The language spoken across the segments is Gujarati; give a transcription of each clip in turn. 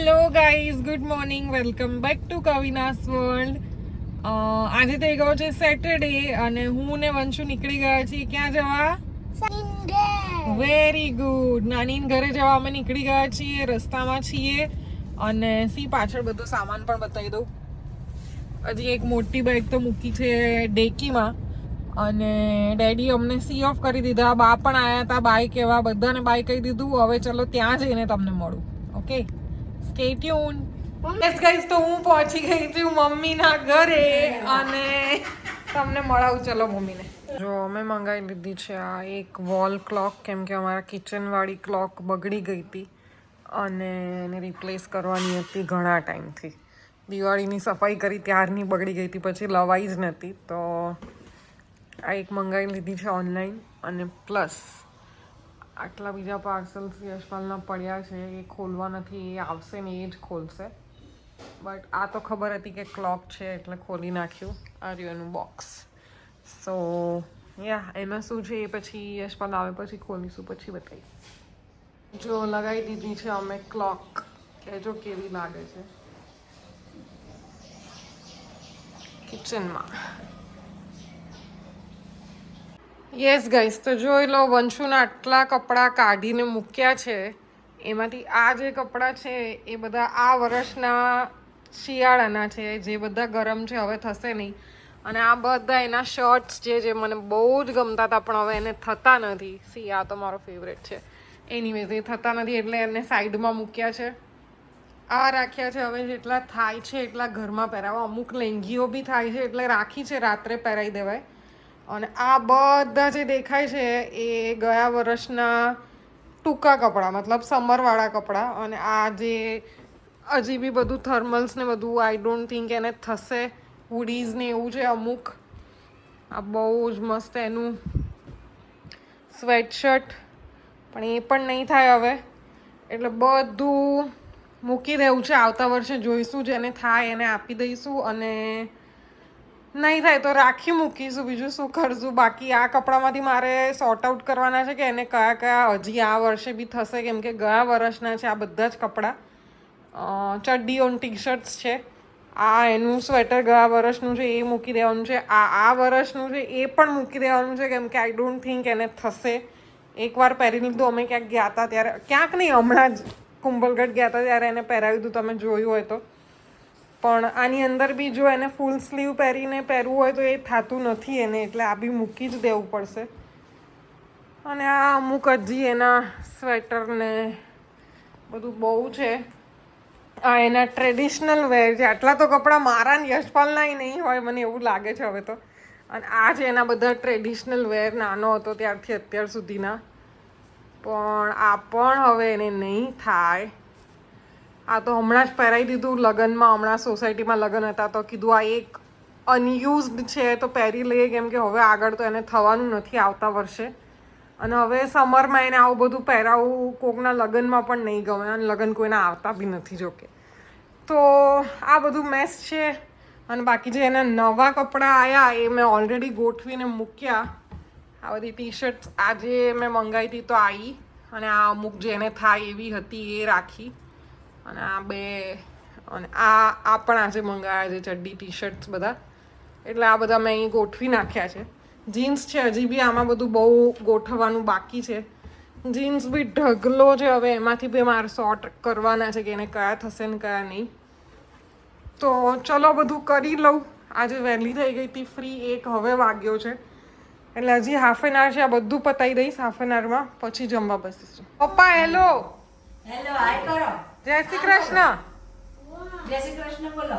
Hello guys good morning welcome back to Kavinas world આજે થઈ ગયો છે સેટરડે અને હું ને વંશુ નીકળી ગયા છીએ. ક્યાં જવા? વેરી ગુડ નાની ઘરે જવા અમે નીકળી ગયા છીએ. રસ્તામાં છીએ. અને સી પાછળ બધો સામાન પણ બતાવી દઉં. હજી એક મોટી બેગ તો મૂકી છે ડેકીમાં. અને ડેડી અમને સી ઓફ કરી દીધા. બા પણ આવ્યા હતા બાય એવા. બધાને બાય કહી દીધું. હવે ચલો ત્યાં જઈને તમને મળું. Okay stay tune yes guys તો હું પહોંચી ગઈ છું મમ્મીના ઘરે અને તમને મળાવું. ચલો મમ્મીને. જો અમે મંગાવી લીધી છે આ એક વોલ ક્લોક કેમ કે અમારા કિચનવાળી ક્લોક બગડી ગઈ હતી અને એને રિપ્લેસ કરવાની હતી ઘણા ટાઈમથી. દિવાળીની સફાઈ કરી ત્યારની બગડી ગઈ હતી પછી લવાઈ જ નથી તો આ એક મંગાવી લીધી છે ઓનલાઈન અને પ્લસ આટલા બીજા પાર્સલ્સ યશપાલના પડ્યા છે, એ ખોલવા નથી, એ આવશે ને એ જ ખોલશે. બટ આ તો ખબર હતી કે ક્લોક છે, એટલે ખોલી નાખ્યું આ રહ્યું બોક્સ સો યા એમાં શું છે એ પછી યશપાલ આવે પછી ખોલીશું, પછી બતાવીશ. જો લગાવી દીધી છે અમે ક્લોક કહેજો કેવી લાગે છે. કિચનમાં યસ ગાઈસ તો જોઈ લો, વંશુના આટલા કપડાં કાઢીને મૂક્યા છે. એમાંથી આ જે કપડાં છે, એ બધા આ વર્ષના શિયાળાના છે, જે બધા ગરમ છે, હવે થશે નહીં. અને આ બધા એના શર્ટ્સ છે, જે મને બહુ જ ગમતા હતા, પણ હવે એને થતા નથી. સી આ તો મારો ફેવરેટ છે. એની વેઝ એ થતા નથી એટલે એને સાઈડમાં મૂક્યા છે. આ રાખ્યા છે, હવે જેટલા થાય છે, એટલા ઘરમાં પહેરાવા. અમુક લેંગીઓ બી થાય છે, એટલે રાખી છે, રાત્રે પહેરાવી દેવાય. અને આ બધા જે દેખાય છે એ ગયા વર્ષના ટૂંકા કપડાં, મતલબ સમરવાળા કપડાં. અને આ જે હજી બી બધું થર્મલ્સ ને બધું આઈ ડોન્ટ થિંક એને થશે. હુડીઝ ને એવું છે અમુક. આ બહુ જ મસ્ત એનું સ્વેટશર્ટ પણ એ પણ નહીં થાય હવે. એટલે બધું મૂકી દેવું છે. આવતા વર્ષે જોઈશું, જેને થાય એને આપી દઈશું. અને નહીં થાય, તો રાખી મૂકીશું બીજું શું કરશું? બાકી આ કપડામાંથી મારે સોર્ટ આઉટ કરવાના છે કે એને કયા કયા હજી આ વર્ષે બી થશે? કેમ કે ગયા વર્ષના છે આ બધા જ કપડાં. ચડ્ડી ઓન ટી શર્ટ્સ છે. આ એનું સ્વેટર ગયા વર્ષનું છે, એ મૂકી દેવાનું છે. આ આ વર્ષનું છે, એ પણ મૂકી દેવાનું છે, કેમ કે આઈ ડોન્ટ થિંક એને થશે. એકવાર પહેરી લીધું, અમે ક્યાંક ગયા હતા ત્યારે, ક્યાંક નહીં, હમણાં જ કુંભલગઢ ગયા હતા ત્યારે એને પહેરાવ્યું હતું તમે જોયું હોય તો. પણ આની અંદર બી જો એને ફૂલ સ્લીવ પહેરીને પહેરવું હોય તો એ થતું નથી એને, એટલે આ બી મૂકી જ દેવું પડશે. અને આ અમુક હજી એના સ્વેટરને બધું બહુ છે. આ એના ટ્રેડિશનલ વેર છે. આટલા તો કપડાં મારા ને યશપાલના નહીં હોય, મને એવું લાગે છે હવે તો. અને આ જ એના બધા ટ્રેડિશનલ વેર નાનો હતો ત્યારથી અત્યાર સુધીના. પણ આ પણ હવે એને નહીં થાય. આ તો હમણાં જ પહેરાવી દીધું લગ્નમાં, હમણાં સોસાયટીમાં લગ્ન હતા તો કીધું આ એક અનયુઝડ છે તો પહેરી લઈએ, કેમ કે હવે આગળ તો એને થવાનું નથી આવતા વર્ષે. અને હવે સમરમાં એને આવું બધું પહેરાવવું કોકના લગ્નમાં પણ નહીં ગમે અને લગ્ન કોઈના આવતા બી નથી જોકે. તો આ બધું મેસ છે અને બાકી જે એના નવા કપડાં આવ્યા એ મેં ઓલરેડી ગોઠવીને મૂક્યા. આ બધી ટી શર્ટ્સ આજે મેં મંગાવી હતી તો આવી અને આ અમુક જેને થાય એવી હતી એ રાખી. અને આ બે, અને આ આ પણ આજે મંગાવ્યા છે, ચડ્ડી ટી શર્ટ્સ બધા. એટલે આ બધા મેં અહીં ગોઠવી નાખ્યા છે. જીન્સ છે, હજી બી આમાં બધું બહુ ગોઠવવાનું બાકી છે. જીન્સ બી ઢગલો છે હવે, એમાંથી બી મારે સોર્ટ કરવાના છે કે એને કયા થશે ને કયા નહીં. તો ચલો બધું કરી લઉં. આજે વહેલી થઈ ગઈ હતી ફ્રી એક હવે વાગ્યો છે. એટલે હજી હાફ એન આવર છે, આ બધું પતાવી દઈશ હાફ એન આવરમાં પછી જમવા બસીશું. પપ્પા હેલો હેલો હાય કરો. જય શ્રી કૃષ્ણ. જય શ્રી કૃષ્ણ બોલો.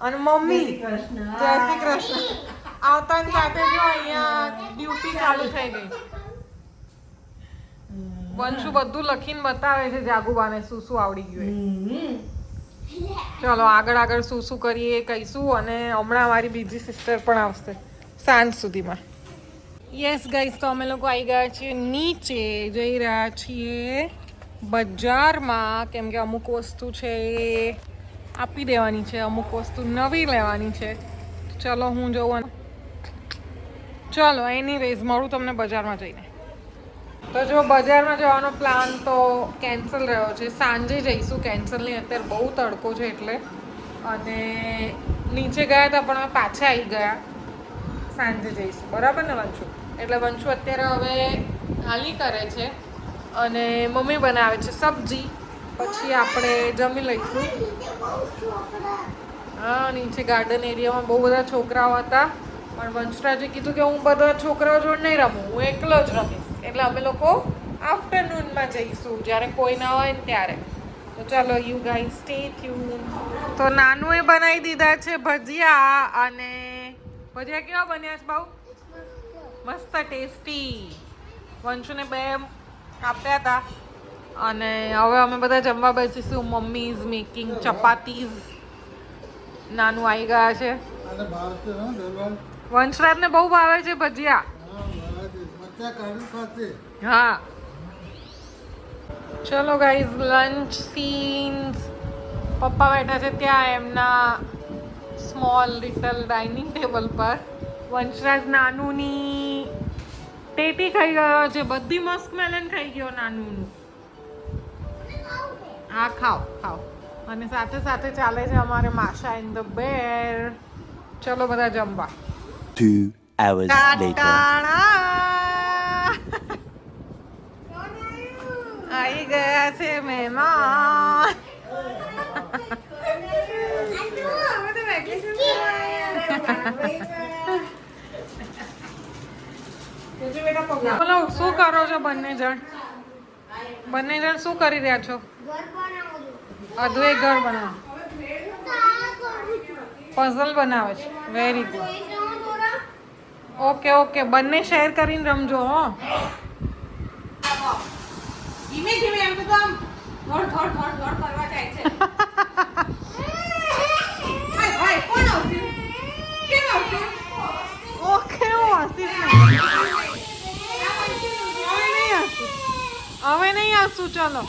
અને મમ્મી જય શ્રી કૃષ્ણ. આવતા આવતાની સાથે જો અહીંયા ડ્યુટી ચાલુ થઈ ગઈ. વંશુ બધું લખીને બતાવે છે જાગુબાને શું શું આવડી ગયું. ચલો આગળ આગળ શું શું કરીએ કહીશું અને હમણાં મારી બીજી સિસ્ટર પણ આવશે સાંજ સુધીમાં. યસ ગાઈસ તો અમે લોકો આવી ગયા છીએ નીચે. જઈ રહ્યા છીએ. બજારમાં કેમ કે અમુક વસ્તુ છે એ આપી દેવાની છે, અમુક વસ્તુ નવી લેવાની છે. ચલો હું જોઉં. ચલો એની વેઝ મળું તમને બજારમાં જઈને. તો જો બજારમાં જવાનો પ્લાન તો કેન્સલ રહ્યો છે. સાંજે જઈશું. કેન્સલની અત્યારે બહુ તડકો છે એટલે. અને નીચે ગયા હતા પણ પાછા આવી ગયા. સાંજે જઈશું. બરાબર ને વંશુ? એટલે વંશુ અત્યારે હવે હાલી કરે છે. અને મમ્મી બનાવે છે સબ્જી. પછી આપણે જમી લઈશું. હા, નીચે ગાર્ડન એરિયામાં બહુ બધા છોકરાઓ હતા. પણ વંશરાજે કીધું કે હું બધા છોકરાઓ જોડે નહીં રમું, હું એકલો જ રમીશ. એટલે અમે લોકો આફ્ટરનૂનમાં જઈશું, જ્યારે કોઈ ના હોય ને ત્યારે. તો ચાલો યુ ગાઈ સ્ટે ટ્યુન તો નાનું એ બનાવી દીધા છે ભજીયા અને ભજીયા કેવા બન્યા છે બહુ મસ્ત ટેસ્ટી. વંશુને બે આપ્યા હતા. અને હવે અમે બધા જમવા બેસીશું. Mummy is making chapatis. નાનું આવી ગયા છે. વંશરાજ ને બહુ ભાવે છે ભજીયા. હા ચલો ગાઈઝ લંચ સીન્સ પપ્પા બેઠા છે ત્યાં એમના સ્મોલ લિટલ ડાઇનિંગ ટેબલ પર. વંશરાજ નાનુની ટેટી ખાઈ ગયો છે. બધી મસ્ક મેલન ખાઈ ગયો નાનું હા ખાઓ ખાઓ. અને સાથે સાથે ચાલે છે અમારે માશા ઇન ધ બેર. ચલો બધા જમવા. Two hours later. આવી ગયા છે મહેમાન. બોલો શું કરો છો બંને જણ? બંને જણ શું કરી રહ્યા છો? ઘર બનાવો. પઝલ બનાવે છે. વેરી ગુડ ઓકે ઓકે બંને શેર કરીને રમજો હો. ધીમે ધીમે એમ તો કરવા જાય છે. હસું ચલો?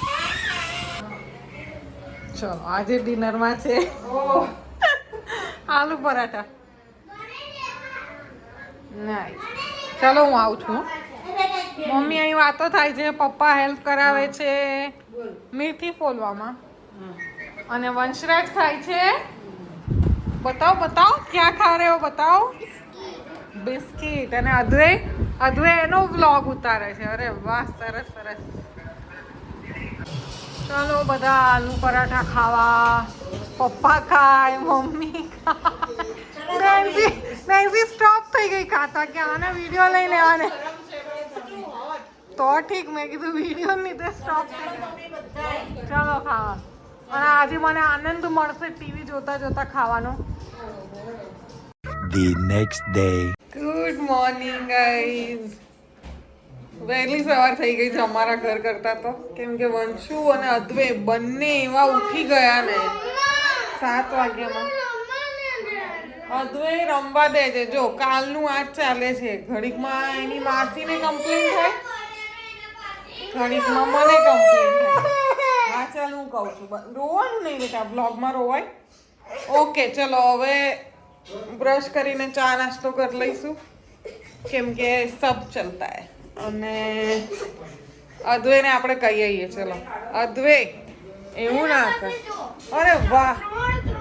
ચલો આજે ડિનરમાં છે. આલુ પરાઠા. નહીં ચલો હું આવું છું. મમ્મી અહીં વાતો થાય છે. પપ્પા હેલ્પ કરાવે છે. મીઠી ફોલવામાં. અને વંશરાજ ખાય છે. બતાવો બતાવો ક્યાં ખા રહ્યો બતાવો. બિસ્કીટ. અને અધવે અધવે એનો વ્લોગ ઉતારે છે. અરે વાહ સરસ સરસ. ચલો બધા આલુ પરાઠા ખાવા. પપ્પા ખાય મમ્મી ખાય. નેન્સી સ્ટોપ થઈ ગઈ ખાતા કે આને વીડિયો લઈ લેવાને. તો ઠીક મેં કીધું વીડિયો લીધે સ્ટોપ થઈ ગઈ. ચલો ખાવા. અને આજે મને આનંદ મળશે ટીવી જોતા જોતા ખાવાનો. The next day. Good morning guys વહેલી સવાર થઈ ગઈ છે અમારા ઘર કરતા તો. કેમ કે વંશુ અને અદ્વે બંને એવા ઉઠી ગયા ને સાત વાગ્યામાં. અદ્વે રમવા દે છે. જો, કાલનું આજ ચાલે છે. ઘડીકમાં એની માસીને કમ્પ્લેન થાય. ઘડીકમાં મને કમ્પ્લેન થાય. હા, ચાલ હું કહું છું. રોવાનું નહીં બેટા બ્લોગમાં રોવાય. ઓકે ચલો, હવે બ્રશ કરીને ચા નાસ્તો કરી લઈશું. કેમ કે સબ ચલતા હે. અને અદ્વૈને આપણે કહી આવીએ ચલો. અદ્વે એવું ના કર અરે વાહ.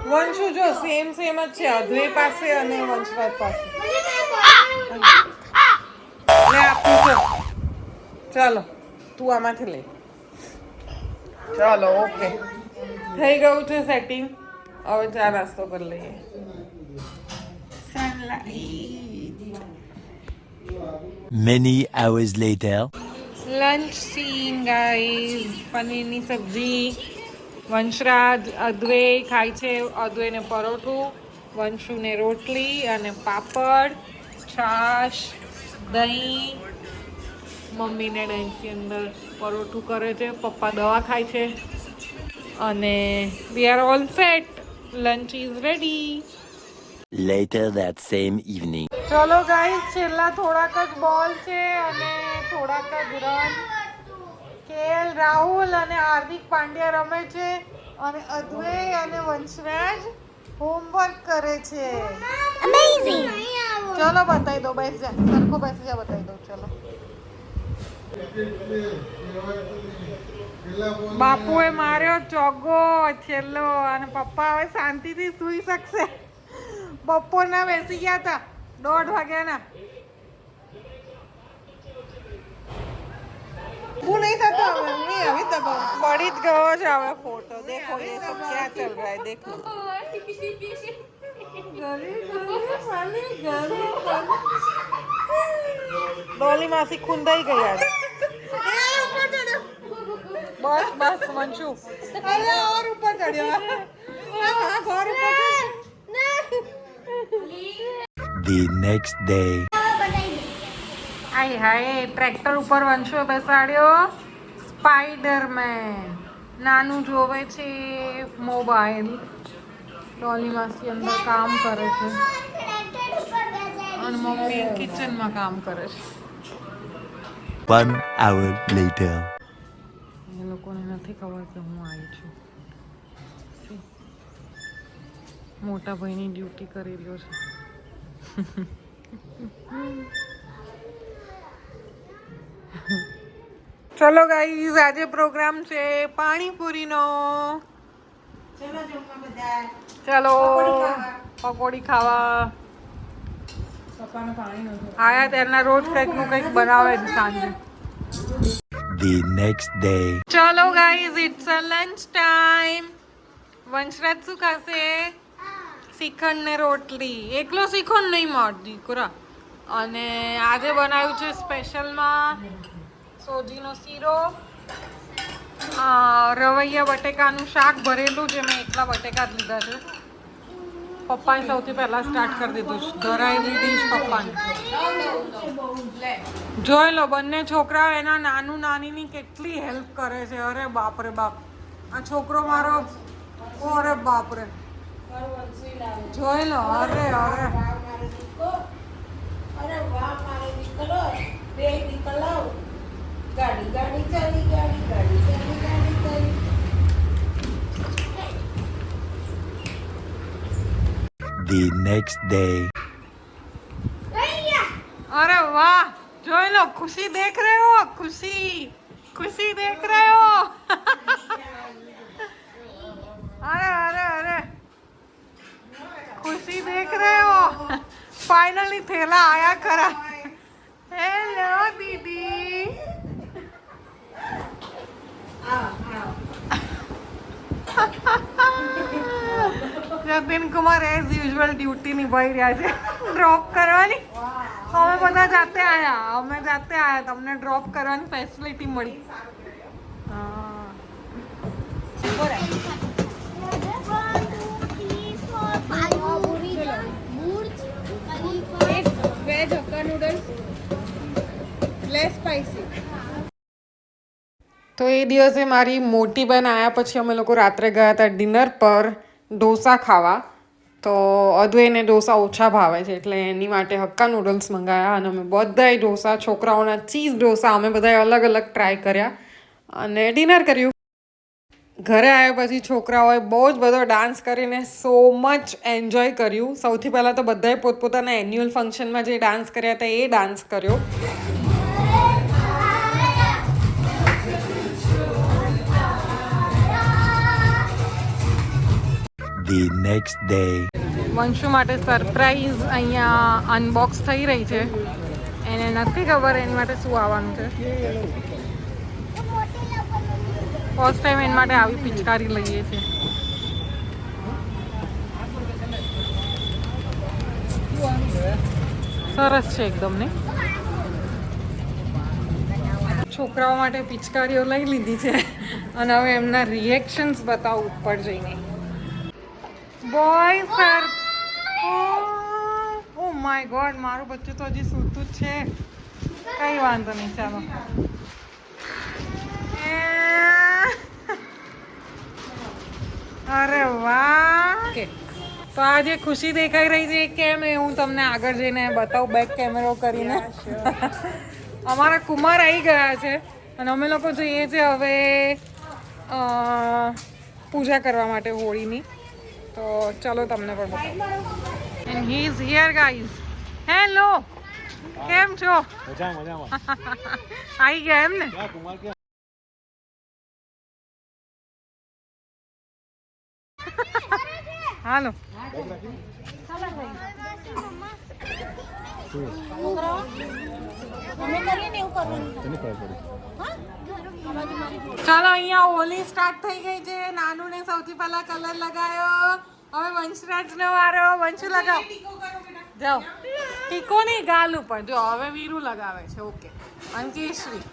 વંશુ જો સેમ સેમ જ છે. અદ્વે પાસે અને વંશવાદ પાસે. લે આપું છો ચાલો તું આમાંથી લઈ ચાલો ઓકે. થઈ ગયું છે સેટિંગ હવે ચા નાસ્તો કરી લઈએ. Sunlight Many hours later. Lunch scene guys પનીરની સબ્જી. વંશરાજ અદ્વૈ ખાય છે અદ્વૈને પરોઠું, વંશુને રોટલી અને પાપડ, છાશ, દહીં. મમ્મીને ડેન્સની અંદર પરોઠું કરે છે, પપ્પા દવા ખાય છે. અને we are all set lunch is ready Later that same evening. ચલો ગાઈસ છેલ્લા થોડાક જ બોલ છે અને થોડાક જ રન કેએલ રાહુલ અને હાર્દિક પાંડ્યા રમે છે અને અદ્વે અને વંશરાજ હોમવર્ક કરે છે. ચલો બતાવી દો બેસી જા સરખો બેસી જા બતાવી દો ચલો. બાપુએ માર્યો ચોગો છેલ્લો અને પપ્પા હવે શાંતિથી સૂઈ શકશે. બપોરના બેસી ગયા હતા. દોઢ વાગ્યાના. હું નહીં થતો હવે હવે તો પડી જ ગયો છે હવે ફોટો. દેખો ક્યાં ચલ રહા ડોલી માસી ખુંદાઈ ગયા બસ બસ મંચુ ઉપર ચડ્યો. The next day. આય હાય ટ્રેક્ટર ઉપર વંશો બેસાડ્યો. સ્પાઈડરમેન. નાનું જોવે છે મોબાઈલ. ડોલી માસી અંદર કામ કરે છે. અને મમ્મી કિચનમાં કામ કરે છે. One hour later. એ લોકોને નથી ખબર કે હું આવી છું. મોટા ભાઈની ડ્યુટી કરેલો છે. ચલો ગાઈઝ આજે પ્રોગ્રામ છે પાણીપુરીનો. ચલો જમવા બધા ચલો પકોડી ખાવા આયા ત્યારના રોજ કંઈકનું કંઈક બનાવે છે સાંજે. The next day. ચલો guys it's a lunch time Vanshraj શું ખાશે? શ્રીખંડ ને રોટલી. એકલો શ્રીખંડ નહીં મળતી દીકરા અને આજે બનાવ્યું છે સ્પેશિયલમાં સોજીનો શીરો રવૈયા બટેકાનું શાક ભરેલું છે મેં એકલા બટેકા જ લીધા છે. પપ્પાએ સૌથી પહેલાં સ્ટાર્ટ કરી દીધું છે. ધરાયેલી ડીશ પપ્પાને. જોઈ લો, બંને છોકરાઓ એના નાનું નાનીની કેટલી હેલ્પ કરે છે. અરે બાપરે બાપ. આ છોકરો મારો અરે બાપરે જોઈ લો અરે અરે અરે વાહ મારે દીકરો બે દીકરો ગાડી ગાડી ચાલી ગાડી ગાડી ચાલી ગાડી ચાલી The next day. अरे वाह जोई लो खुशी देख रहे हो खुशी खुशी देख रहे हो देख रहे हो फाइनली थैला आया खरा हेलो दीदी Jatin Kumar as usual duty નિભાવી રહ્યા છે ડ્રોપ કરવાની અમે બધા જાતે આયા અમે જાતે આયા તમને ડ્રોપ કરવાની ફેસિલિટી મળી હા તો દિવસે મારી મોટી બહેન આવ્યા પછી અમે લોકો રાત્રે ગયા હતા ડિનર પર ઢોસા ખાવા. તો અદ્વૈને ઢોસા ઓછા ભાવે છે, એટલે એની માટે હક્કા નૂડલ્સ મંગાવ્યા અને અમે બધાય ઢોસા, છોકરાઓના ચીઝ ઢોસા અમે બધાએ અલગ અલગ ટ્રાય કર્યા અને ડિનર કર્યું. ઘરે આવ્યા પછી છોકરાઓએ બહુ જ બધો ડાન્સ કરીને સો મચ એન્જોય કર્યું. સૌથી પહેલાં તો બધાએ પોતપોતાના એન્યુઅલ ફંક્શનમાં જે ડાન્સ કર્યા હતા એ ડાન્સ કર્યો. The next day. વંશુ માટે સરપ્રાઈઝ અહીંયા અનબોક્સ થઈ રહી છે. એને નથી ખબર, એની માટે શું આવવાનું છે? ફર્સ્ટ ટાઈમ એના માટે આવી પિચકારી લઈએ છીએ. સરસ છે એકદમ ને છોકરાઓ માટે પિચકારીઓ લઈ લીધી છે. અને હવે એમના રિએક્શન્સ બતાવું ઉપર જઈને boy sir O my God મારું બચ્ચું તો હજી સૂતું જ છે. કઈ વાંધો નહીં ચાલો. અરે વાહ. તો આ જે ખુશી દેખાઈ રહી છે કેમ એ હું તમને આગળ જઈને બતાવું બેક કેમેરો કરીને. અમારા કુમાર આવી ગયા છે અને અમે લોકો જઈએ છીએ હવે પૂજા કરવા માટે હોળીની. તો ચલો તમને પણ બતાવું. And he is here guys hello કેમ છો? મજા મજામાં. આવી ગયા એમ ને? ક્યાં કુમાર ક્યાં? હાલો. ચાલો, અહીંયા હોલી સ્ટાર્ટ થઈ ગઈ છે. નાનું ને સૌથી પહેલા કલર લગાયો. હવે વંશરાજ નો વારો. વંશુ, લગાવ. જાઓ. ટીકો ની ગાલ ઉપર. જો, હવે વીરુ લગાવે છે. ઓકે અંકેશ્રી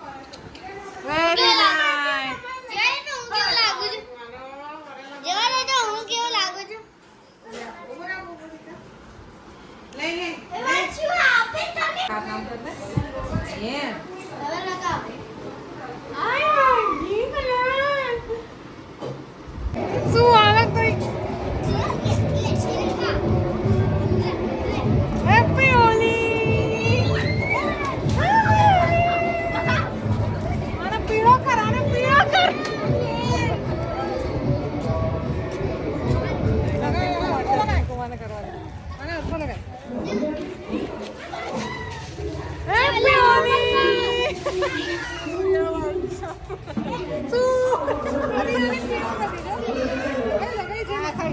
વેરી નાઇસ જયારે તો હું કેવો લાગુ છું જયારે તો હું કેવો લાગુ છું એમાં શું આપે તમે? હવે લગાવો. આ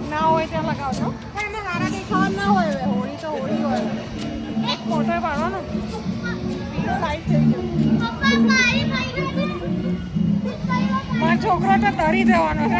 ના હોય ત્યાં લગાવજો પણ એમાં દેખાવા ના હોય હોળી તો હોળી હોય ફોટો પાડવાનો છોકરો તો તરી જવાનો છે.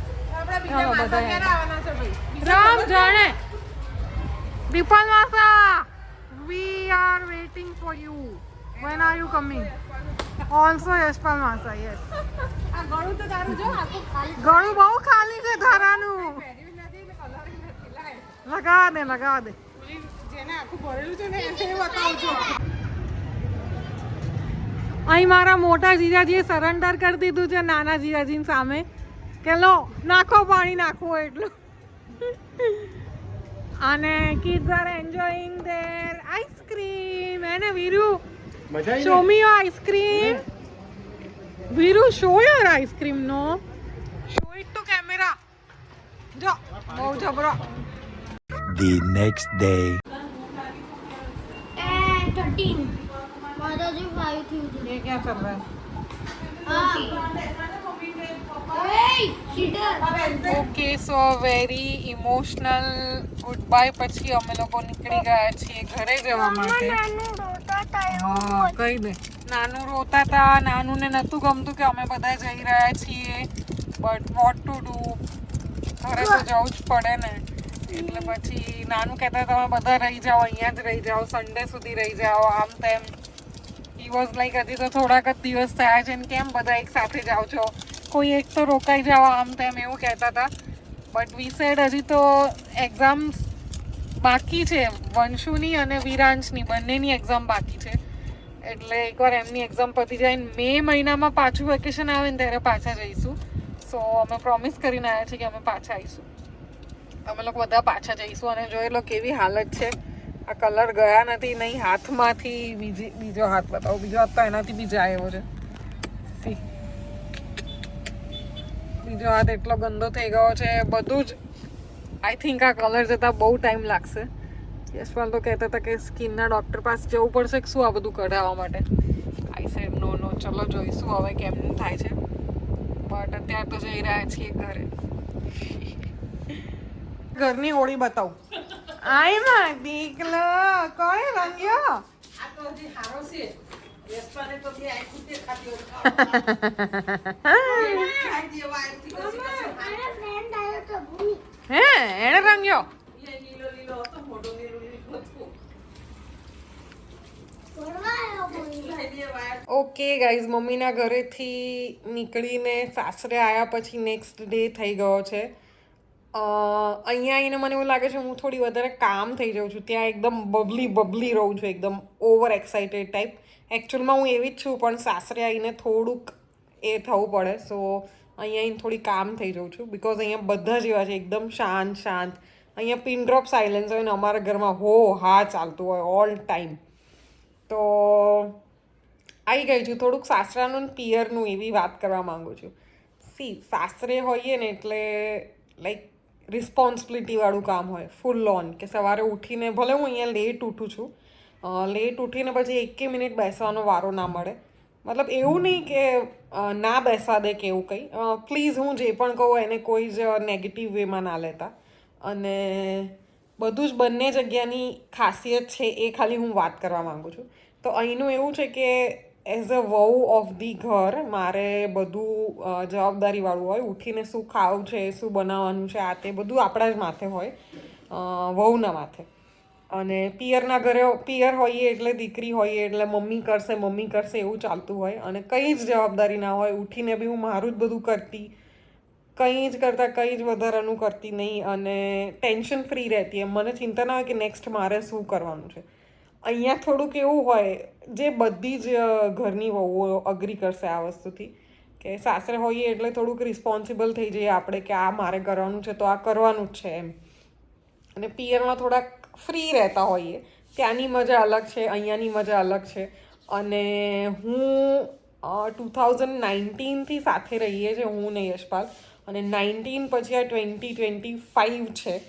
રામ જાણે. Vipal માસા we are waiting for you when are you coming also Yashpal માસા yes ગળું તો તારું જો આખું ગળું બહુ ખાલી છે ધારાનું. લગા દે લગા દે. અહીં મારા મોટા જીજાજીએ સરેન્ડર કરી દીધું છે નાના જીજાજીની સામે. કે લો નાખો પાણી નાખો એટલું અને kids are enjoying their ice cream એને વીરુ મજા show me your ice cream Viru show your ice cream no show it to camera જો બહુ જબરો The next day. એન્ડ 13 મારા જે 5 થયું છે ये क्या चल रहा है હા એ sheeter okay so very emotional good bye પછી અમે લોકો નીકળી ગયા છીએ ઘરે જવા માટે. નાનું રોતા થાય હા કહી દે નાનું રોતા હતા. નાનુંને નહોતું ગમતું કે અમે બધા જઈ રહ્યા છીએ. બટ વોટ ટુ ડુ ઘરે તો જવું જ પડે ને. એટલે પછી નાનું કહેતા તમે બધા રહી જાઓ અહીંયા જ રહી જાઓ. સન્ડે સુધી રહી જાઓ. આમ તેમ. હી વોઝ લાઈક હજી તો થોડાક જ દિવસ થયા છે ને કેમ બધા એક સાથે જાઓ છો? કોઈ એક તો રોકાઈ જાઓ આમ તેમ એવું કહેતા હતા. બટ વી સેડ હજી તો એક્ઝામ્સ બાકી છે. વંશુની અને વિરાંશની. બંનેની એક્ઝામ બાકી છે. એટલે એકવાર એમની એક્ઝામ પતી જાય મે મહિનામાં પાછું વેકેશન આવે ને ત્યારે પાછા જઈશું. સો અમે પ્રોમિસ કરીને આવ્યા છીએ કે અમે પાછા આવીશું. અમે લોકો બધા પાછા જઈશું અને જોઈ લો કેવી હાલત છે. આ કલર ગયા નથી, નહીં હાથમાંથી, બીજી બીજો હાથ બતાવો. બીજો હાથ તો એનાથી બી જાય એવો છે. બીજો હાથ એટલો ગંદો થઈ ગયો છે, બધું જ. આઈ થિંક આ કલર જતાં બહુ ટાઈમ લાગશે. યશપાલ તો કહેતા હતા કે સ્કિનના ડૉક્ટર પાસે જવું પડશે કે શું આ બધું કઢાવવા માટે? આઈ સેડ નો નો ચલો જોઈશું હવે કેમનું થાય છે. બટ અત્યારે તો જઈ રહ્યા છીએ ઘરે. ઘરની હોળી બતાવું. આઈ માં દીકલો, કોઈ રંગ્યો આ તો હજી હારો છે. હે. એણે રંગ્યો એ લીલો લીલો હતો મોટો લીલો લીલો હતો. ફરવા આવ્યો ભૂમિ ખાઈ જેવા ઓકે ગાઈઝ મમ્મીના ઘરેથી નીકળીને સાસરે આવ્યા પછી નેક્સ્ટ ડે થઈ ગયો છે. અહીંયા આવીને મને એવું લાગે છે હું થોડી વધારે કામ થઈ જાઉં છું. ત્યાં એકદમ બબલી બબલી રહું છું એકદમ ઓવર એક્સાઇટેડ ટાઈપ એકચ્યુઅલમાં હું એવી જ છું, પણ સાસરે આવીને થોડુંક એ થવું પડે. સો અહીંયા આવીને થોડી કામ થઈ જાઉં છું. બિકોઝ અહીંયા બધા જેવા છે, એકદમ શાંત શાંત. અહીંયા પિન ડ્રોપ સાયલેન્સ હોય ને અમારા ઘરમાં હો, હા ચાલતું હોય ઓલ ટાઈમ તો આવી ગઈ છું. થોડુંક સાસરાનું પિયરનું એવી વાત કરવા માંગુ છું. સી સાસરે હોઈએ ને એટલે લાઈક રિસ્પોન્સિબિલિટીવાળું કામ હોય. ફૂલ ઓન કે સવારે ઉઠીને, ભલે હું અહીંયા લેટ ઉઠું છું લેટ ઉઠીને પછી એકે મિનિટ બેસવાનો વારો ના મળે. મતલબ એવું નહીં કે ના બેસવા દે કે એવું કંઈ. પ્લીઝ હું જે પણ કહું એને કોઈ જ નેગેટિવ વેમાં ના લેતા. અને બધું જ બંને જગ્યાની ખાસિયત છે એ ખાલી હું વાત કરવા માગું છું. તો અહીંનું એવું છે કે એઝ અ વહુ ઓફ ધી ઘર, મારે બધું જવાબદારીવાળું હોય, ઉઠીને શું ખાવું છે, શું બનાવવાનું છે, આ તે બધું આપણા જ માથે હોય. વહુના માથે. અને પિયરના ઘરે પિયર હોઈએ એટલે દીકરી હોઈએ એટલે મમ્મી કરશે મમ્મી કરશે એવું ચાલતું હોય. અને કંઈ જ જવાબદારી ના હોય, ઉઠીને બી હું મારું જ બધું કરતી. કંઈ જ કરતાં કંઈ જ વધારાનું કરતી નહીં અને ટેન્શન ફ્રી રહેતી. એમ મને ચિંતા ના હોય કે નેક્સ્ટ મારે શું કરવાનું છે. અહીંયા થોડુંક એવું હોય, જે બધી જ ઘરની વહુઓ અગ્રી કરશે આ વસ્તુથી કે સાસરે હોઈએ એટલે થોડુંક રિસ્પોન્સિબલ થઈ જઈએ આપણે કે આ મારે કરવાનું છે, તો આ કરવાનું જ છે એમ. અને પિયરમાં થોડાક ફ્રી રહેતા હોઈએ. ત્યાંની મજા અલગ છે, અહીંયાની મજા અલગ છે. અને હું ટુ થાઉઝન્ડ નાઇન્ટીનથી સાથે રહીએ છીએ હું ને યશપાલ. અને નાઇન્ટીન પછી આ ટ્વેન્ટી ટ્વેન્ટી ફાઇવ છે.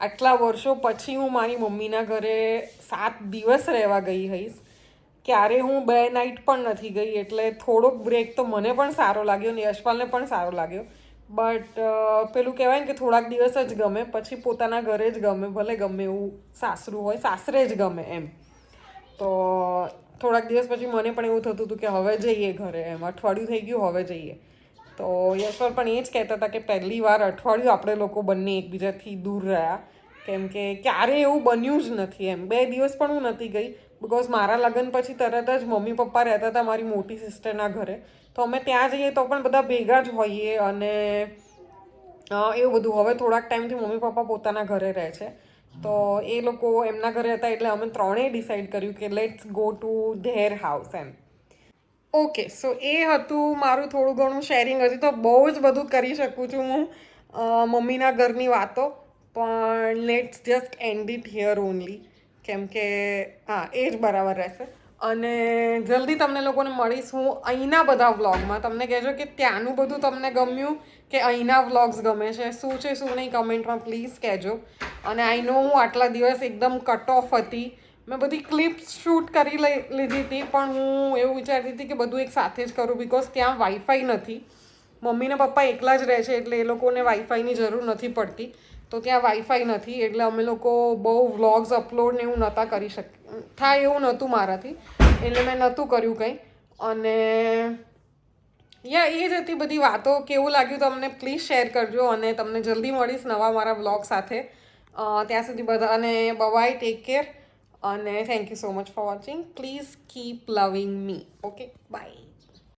આટલા વર્ષો પછી હું મારી મમ્મીના ઘરે સાત દિવસ રહેવા ગઈ હઈશ. ક્યારે હું બે નાઇટ પણ નથી ગઈ, એટલે થોડોક બ્રેક તો મને પણ સારો લાગ્યો ને યશપાલને પણ સારો લાગ્યો. બટ પેલું કહેવાય ને કે થોડાક દિવસ જ ગમે, પછી પોતાના ઘરે જ ગમે, ભલે ગમે એવું સાસરું હોય, સાસરે જ ગમે એમ. તો થોડાક દિવસ પછી મને પણ એવું થતું હતું કે હવે જઈએ ઘરે એમ. અઠવાડિયું થઈ ગયું, હવે જઈએ. તો યશવર પણ એ જ કહેતા હતા કે પહેલી વાર અઠવાડિયું આપણે લોકો બંને એકબીજાથી દૂર રહ્યા. કેમ કે ક્યારે એવું બન્યું જ નથી એમ. બે દિવસ પણ હું નથી ગઈ. બિકોઝ મારા લગ્ન પછી તરત જ મમ્મી પપ્પા રહેતા હતા મારી મોટી સિસ્ટરના ઘરે. તો અમે ત્યાં જઈએ તો પણ બધા ભેગા જ હોઈએ અને એવું બધું. હવે થોડાક ટાઈમથી મમ્મી પપ્પા પોતાના ઘરે રહે છે. તો એ લોકો એમના ઘરે હતા એટલે અમે ત્રણેય ડિસાઈડ કર્યું કે let's go to their house M. Okay so એ હતું મારું થોડું ઘણું શેરિંગ હતું તો બહુ જ બધું કરી શકું છું હું મમ્મીના ઘરની વાતો. પણ let's just end it here only કેમ કે, હા, એ જ બરાબર રહેશે. અને જલ્દી તમને લોકોને મળીશ હું અહીંના બધા વ્લોગમાં. તમને કહેજો કે ત્યાંનું બધું તમને ગમ્યું કે અહીંના વ્લોગ્સ ગમે છે? શું છે, શું નહીં કમેન્ટમાં પ્લીઝ કહેજો. અને આઈ નો હું આટલા દિવસ એકદમ કટ ઓફ હતી. મેં બધી ક્લિપ્સ શૂટ કરી લઈ, લીધી હતી, પણ હું એવું વિચારતી હતી કે બધું એક સાથે જ કરું બિકોઝ ત્યાં વાઈફાઈ નથી. મમ્મી ને પપ્પા એકલા જ રહે છે એટલે એ લોકોને વાઈફાઈની જરૂર નથી પડતી. તો ત્યાં વાઈફાઈ નથી, એટલે અમે લોકો બહુ વ્લોગ્સ અપલોડ ને એવું નહોતા કરી શક, થાય એવું નહોતું મારાથી, એટલે મેં નહોતું કર્યું કંઈ. અને, યા, એ જ હતી બધી વાતો કેવું લાગ્યું તમને પ્લીઝ શેર કરજો અને તમને જલ્દી મળીશ નવા મારા વ્લોગ સાથે. ત્યાં સુધી બધાને બવાય ટેક કેર અને thank you so much for watching please keep loving me okay by